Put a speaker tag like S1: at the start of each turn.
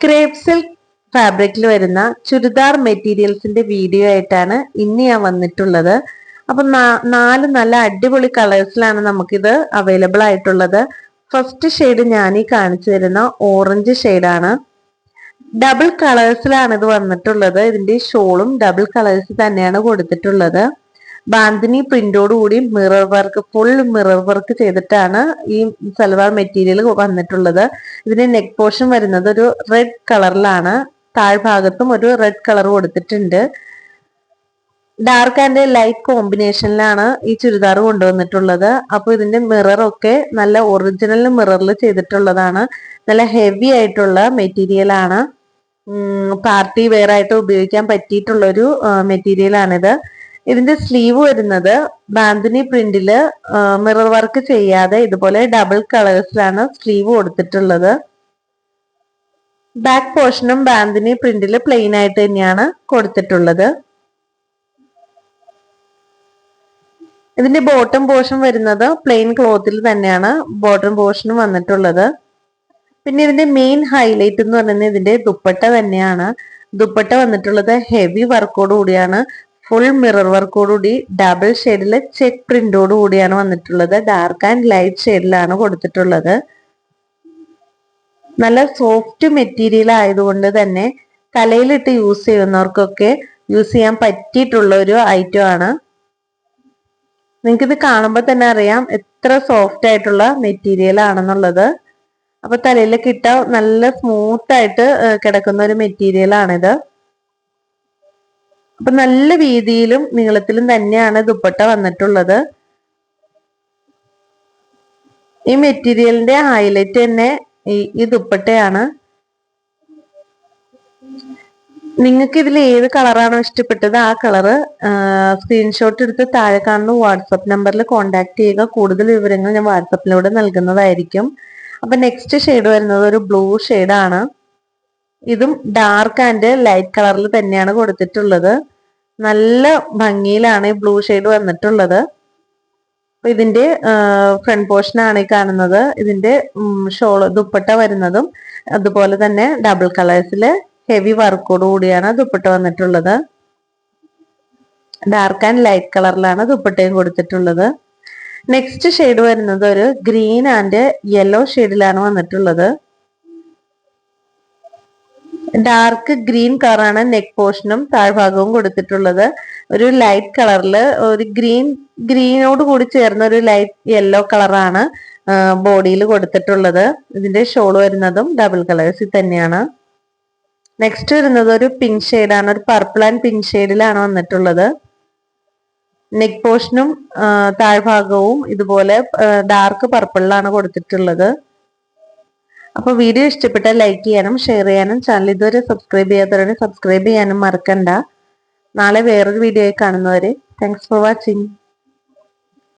S1: Crepe silk ഫാബ്രിക്കിൽ വരുന്ന churidar മെറ്റീരിയൽസിന്റെ video ആയിട്ടാണ് ഇന്ന് ഞാൻ വന്നിട്ടുള്ളത്. അപ്പൊ നാല് നല്ല അടിപൊളി കളേഴ്സിലാണ് നമുക്കിത് അവൈലബിൾ ആയിട്ടുള്ളത്. ഫസ്റ്റ് ഷെയ്ഡ് ഞാൻ ഈ കാണിച്ചു തരുന്ന ഓറഞ്ച് ഷെയ്ഡാണ് ഡബിൾ കളേഴ്സിലാണ് ഇത് വന്നിട്ടുള്ളത്. ഇതിന്റെ ഷോളും ഡബിൾ കളേഴ്സ് തന്നെയാണ് കൊടുത്തിട്ടുള്ളത്. ബാന്തിനി പ്രിന്റോട് കൂടി mirror work full mirror work ചെയ്തിട്ടാണ് ഈ സൽവാർ മെറ്റീരിയൽ വന്നിട്ടുള്ളത്. ഇതിന് നെക്ക് പോർഷൻ വരുന്നത് ഒരു റെഡ് കളറിലാണ് താഴ്ഭാഗത്തും ഒരു റെഡ് കളർ കൊടുത്തിട്ടുണ്ട്. ഡാർക്ക് ആൻഡ് ലൈറ്റ് കോമ്പിനേഷനിലാണ് ഈ ചുരിദാർ കൊണ്ടുവന്നിട്ടുള്ളത്. അപ്പോൾ ഇതിന്റെ മിറർ ഒക്കെ നല്ല ഒറിജിനൽ മിററിൽ ചെയ്തിട്ടുള്ളതാണ്. നല്ല ഹെവി ആയിട്ടുള്ള മെറ്റീരിയൽ ആണ്. പാർട്ടി വെയർ ആയിട്ട് ഉപയോഗിക്കാൻ പറ്റിയിട്ടുള്ള ഒരു മെറ്റീരിയൽ ആണിത്. ഇതിന്റെ സ്ലീവ് വരുന്നത് ബാന്തിനി പ്രിന്റിൽ മിറർ വർക്ക് ചെയ്യാതെ ഇതുപോലെ ഡബിൾ കളേഴ്സിലാണ് സ്ലീവ് കൊടുത്തിട്ടുള്ളത്. ബാക്ക് പോർഷനും ബാന്തിനി പ്രിന്റിൽ പ്ലെയിൻ ആയിട്ട് തന്നെയാണ് കൊടുത്തിട്ടുള്ളത്. ഇതിന്റെ ബോട്ടം പോർഷൻ വരുന്നത് പ്ലെയിൻ ക്ലോത്തിൽ തന്നെയാണ് ബോട്ടം പോർഷനും വന്നിട്ടുള്ളത്. പിന്നെ ഇതിന്റെ മെയിൻ ഹൈലൈറ്റ് എന്ന് പറയുന്നത് ഇതിന്റെ ദുപ്പട്ട തന്നെയാണ്. ദുപ്പട്ട വന്നിട്ടുള്ളത് ഹെവി വർക്കോട് കൂടിയാണ് ഫുൾ മിറർ വർക്കോട് കൂടി ഡബിൾ ഷെയ്ഡിൽ ചെക്ക് പ്രിന്റോട് കൂടിയാണ് വന്നിട്ടുള്ളത്. ഡാർക്ക് ആൻഡ് ലൈറ്റ് ഷെയ്ഡിലാണ് കൊടുത്തിട്ടുള്ളത്. നല്ല സോഫ്റ്റ് മെറ്റീരിയൽ ആയതുകൊണ്ട് തന്നെ തലയിലിട്ട് യൂസ് ചെയ്യുന്നവർക്കൊക്കെ യൂസ് ചെയ്യാൻ പറ്റിയിട്ടുള്ള ഒരു ഐറ്റം ആണ്. നിങ്ങൾക്ക് ഇത് കാണുമ്പോൾ തന്നെ അറിയാം എത്ര സോഫ്റ്റ് ആയിട്ടുള്ള മെറ്റീരിയൽ ആണെന്നുള്ളത്. അപ്പൊ തലയിൽ കിട്ട നല്ല സ്മൂത്ത് ആയിട്ട് കിടക്കുന്ന ഒരു മെറ്റീരിയൽ ആണിത്. അപ്പൊ നല്ല വീതിയിലും നീളത്തിലും തന്നെയാണ് ദുപ്പട്ട വന്നിട്ടുള്ളത്. ഈ മെറ്റീരിയലിന്റെ ഹൈലൈറ്റ് തന്നെ ഈ ഈ ദുപ്പട്ടയാണ്. നിങ്ങൾക്ക് ഇതിൽ ഏത് കളറാണോ ഇഷ്ടപ്പെട്ടത് ആ കളറ് സ്ക്രീൻഷോട്ട് എടുത്ത് താഴെ കാണുന്ന വാട്സപ്പ് നമ്പറിൽ കോൺടാക്ട് ചെയ്യുക. കൂടുതൽ വിവരങ്ങൾ ഞാൻ വാട്സപ്പിലൂടെ നൽകുന്നതായിരിക്കും. അപ്പൊ നെക്സ്റ്റ് ഷെയ്ഡ് വരുന്നത് ഒരു ബ്ലൂ ആണ്. ഇതും ഡാർക്ക് ആൻഡ് ലൈറ്റ് കളറിൽ തന്നെയാണ് കൊടുത്തിട്ടുള്ളത്. നല്ല ഭംഗിയിലാണ് ഈ ബ്ലൂ ഷെയ്ഡ് വന്നിട്ടുള്ളത്. അപ്പൊ ഇതിന്റെ ഫ്രണ്ട് പോർഷൻ ആണ് ഈ കാണുന്നത്. ഇതിന്റെ ഷോൾ ദുപ്പട്ട വരുന്നതും അതുപോലെ തന്നെ ഡബിൾ കളേഴ്സിൽ ഹെവി വർക്കോട് കൂടിയാണ് ദുപ്പട്ട വന്നിട്ടുള്ളത്. ഡാർക്ക് ആൻഡ് ലൈറ്റ് കളറിലാണ് ദുപ്പട്ടയും കൊടുത്തിട്ടുള്ളത്. നെക്സ്റ്റ് ഷെയ്ഡ് വരുന്നത് ഒരു ഗ്രീൻ ആൻഡ് യെല്ലോ ഷെയ്ഡിലാണ് വന്നിട്ടുള്ളത്. ഡാർക്ക് ഗ്രീൻ കളറാണ് നെക്ക് പോർഷനും താഴ്ഭാഗവും കൊടുത്തിട്ടുള്ളത്. ഒരു ലൈറ്റ് കളറിൽ ഒരു ഗ്രീൻ ഗ്രീനോട് കൂടി ചേർന്ന ഒരു ലൈറ്റ് യെല്ലോ കളറാണ് ബോഡിയിൽ കൊടുത്തിട്ടുള്ളത്. ഇതിന്റെ ഷോൾ വരുന്നതും ഡബിൾ കളേഴ്സിൽ തന്നെയാണ്. നെക്സ്റ്റ് വരുന്നത് ഒരു പിങ്ക് ഷെയ്ഡാണ് ഒരു പർപ്പിൾ ആൻഡ് പിങ്ക് ഷെയ്ഡിലാണ് വന്നിട്ടുള്ളത്. നെക്ക് പോർഷനും താഴ്ഭാഗവും ഇതുപോലെ ഡാർക്ക് പർപ്പിളിലാണ് കൊടുത്തിട്ടുള്ളത്. അപ്പോൾ വീഡിയോ ഇഷ്ടപ്പെട്ടാൽ ലൈക്ക് ചെയ്യാനും ഷെയർ ചെയ്യാനും ചാനൽ ഇതുവരെ സബ്സ്ക്രൈബ് ചെയ്യാത്തവരെ സബ്സ്ക്രൈബ് ചെയ്യാനും മറക്കണ്ട. നാളെ വേറൊരു വീഡിയോ കാണുന്നവരെ താങ്ക്സ് ഫോർ വാച്ചിങ്